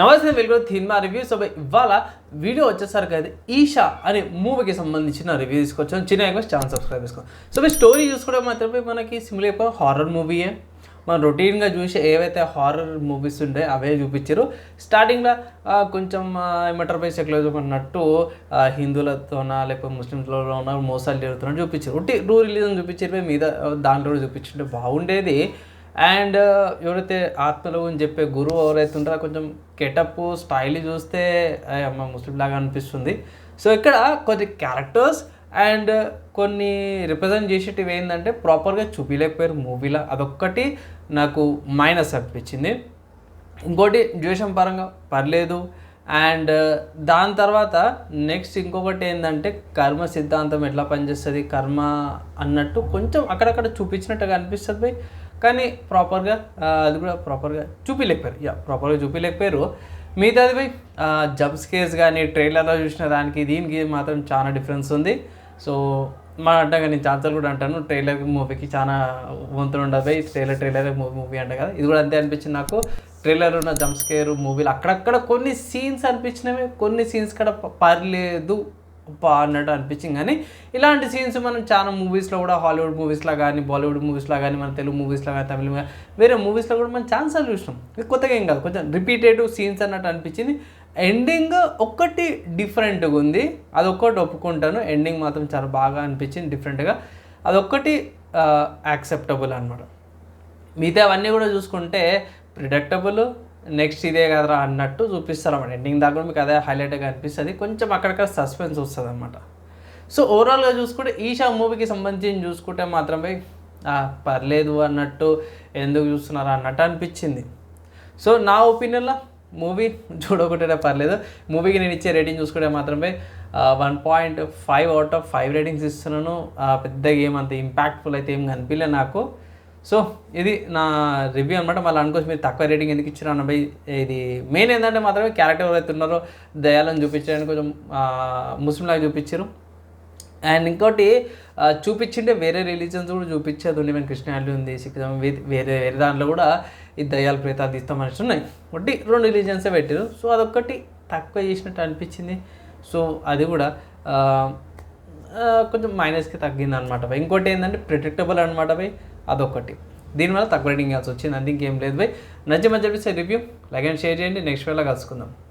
నమస్తే welcome cinema review so ఇవాళ video వచ్చేసరికి అయితే ఈషా అనే మూవీకి సంబంధించిన రివ్యూ తీసుకొచ్చాం. చిన్న రిక్వెస్ట్ ఛానల్ సబ్స్క్రైబ్ చేసుకోండి. సో మీ స్టోరీ చూసుకోవడం మాత్రమే మనకి సిమిలర్ ఎక్కువ హారర్ మూవీయే మనం రొటీన్గా చూసి ఏవైతే హారర్ మూవీస్ ఉండే అవే చూపించారు. స్టార్టింగ్లో కొంచెం ఏమంటారు పై సెక్యులరిజం అన్నట్టు హిందువులతోనా లేకపోతే ముస్లింలలోన మోసాలు జరుగుతున్నా చూపించారు. ఒకటి రూ రిలీజన్ చూపించారు. మీద దాంట్లో చూపించుంటే బాగుండేది. అండ్ uh, ఎవరైతే ఆత్మలో అని చెప్పే గురువు ఎవరైతే ఉంటారో కొంచెం కెటప్ స్టైల్ చూస్తే మా అమ్మ ముస్లిం లాగా అనిపిస్తుంది. సో ఇక్కడ కొద్ది క్యారెక్టర్స్ అండ్ కొన్ని రిప్రజెంట్ uh, చేసేటివి ఏంటంటే ప్రాపర్గా చూపించలేకపోయారు మూవీలో అదొక్కటి నాకు మైనస్ అనిపించింది. ఇంకోటి డ్యూరేషన్ పరంగా పర్లేదు. అండ్ uh, దాని తర్వాత నెక్స్ట్ ఇంకొకటి ఏంటంటే కర్మ సిద్ధాంతం ఎట్లా పనిచేస్తుంది కర్మ అన్నట్టు కొంచెం అక్కడక్కడ చూపించినట్టుగా అనిపిస్తుంది కానీ ప్రాపర్గా అది కూడా ప్రాపర్గా చూపించలేకపోయారు యా ప్రాపర్గా చూపించలేకపోయారు మిగతాది పోయి జబ్ స్కేర్స్ కానీ ట్రైలర్లో చూసిన దానికి దీనికి మాత్రం చాలా డిఫరెన్స్ ఉంది. సో మా అంటాగా నేను ఛాన్సర్ కూడా అంటాను ట్రైలర్ మూవీకి చాలా వంతులు ఉండదు ట్రైలర్ ట్రైలర్ మూవీ మూవీ అంట కదా. ఇది కూడా అంతే అనిపించింది నాకు. ట్రైలర్ ఉన్న జంప్ స్కేర్ మూవీలు అక్కడక్కడ కొన్ని సీన్స్ అనిపించినవి కొన్ని సీన్స్ కూడా పర్లేదు. బా అన్నట్టు అనిపించింది. కానీ ఇలాంటి సీన్స్ మనం చాలా మూవీస్లో కూడా హాలీవుడ్ మూవీస్లో కానీ బాలీవుడ్ మూవీస్లో కానీ మన తెలుగు మూవీస్లో కానీ తమిళ వేరే మూవీస్లో కూడా మనం ఛాన్సాలు చూసినాం. ఇది కొత్తగా ఏం కాదు. కొంచెం రిపీటేటివ్ సీన్స్ అన్నట్టు అనిపించింది. ఎండింగ్ ఒక్కటి డిఫరెంట్గా ఉంది. అదొక్కటి ఒప్పుకుంటాను. ఎండింగ్ మాత్రం చాలా బాగా అనిపించింది డిఫరెంట్గా అదొక్కటి యాక్సెప్టబుల్ అనమాట మిగతా అవన్నీ కూడా చూసుకుంటే ప్రిడక్టబుల్ నెక్స్ట్ ఇదే కదరా అన్నట్టు చూపిస్తారు అన్నమాట. ఎండింగ్ దాకా కూడా మీకు అదే హైలైట్గా అనిపిస్తుంది. కొంచెం అక్కడక్కడ సస్పెన్స్ వస్తుంది అనమాట సో ఓవరాల్గా చూసుకుంటే ఈషా మూవీకి సంబంధించి చూసుకుంటే మాత్రమే పర్లేదు అన్నట్టు ఎందుకు చూస్తున్నారా అన్నట్టు అనిపించింది. సో నా ఒపీనియన్లో మూవీ చూడకుంటే పర్లేదు. మూవీకి నేను ఇచ్చే రేటింగ్ చూసుకుంటే మాత్రమే one point five out of five ratings ఇస్తున్నాను. పెద్దగా ఏమంత ఇంపాక్ట్ఫుల్ అయితే ఏం కనిపించలే నాకు. సో ఇది నా రివ్యూ అనమాట మళ్ళీ అనుకోవచ్చు మీరు తక్కువ రేటింగ్ ఎందుకు ఇచ్చారు అన్న భయ్ ఇది మెయిన్ ఏంటంటే మాత్రమే క్యారెక్టర్ ఎవరైతే ఉన్నారో దయాలను చూపించడానికి కొంచెం ముస్లింలాగా చూపించారు. అండ్ ఇంకోటి చూపించింటే వేరే రిలీజన్స్ కూడా చూపించేది ఉంది మేము క్రిస్టియానిటీ ఉంది సిక్కిజం వేరే వేరే దాంట్లో కూడా ఈ దయ్యాలు ప్రేతాలు అనేసి ఉన్నాయి. ఒకటి రెండు రిలీజన్సే పెట్టారు. సో అదొక్కటి తక్కువ చేసినట్టు అనిపించింది. సో అది కూడా కొంచెం మైనస్కి తగ్గింది అనమాట ఇంకోటి ఏంటంటే ప్రిడిక్టబుల్ అనమాట భయ్ అదొకటి దీనివల్ల తక్కువ రేటింగ్ ఇవ్వాల్సి వచ్చింది. అంతే ఇంకేం లేదు భయ్. నచ్చి చెప్పేసి రివ్యూ లైక్ అండ్ షేర్ చేయండి. నెక్స్ట్ వేళ కలుసుకుందాం.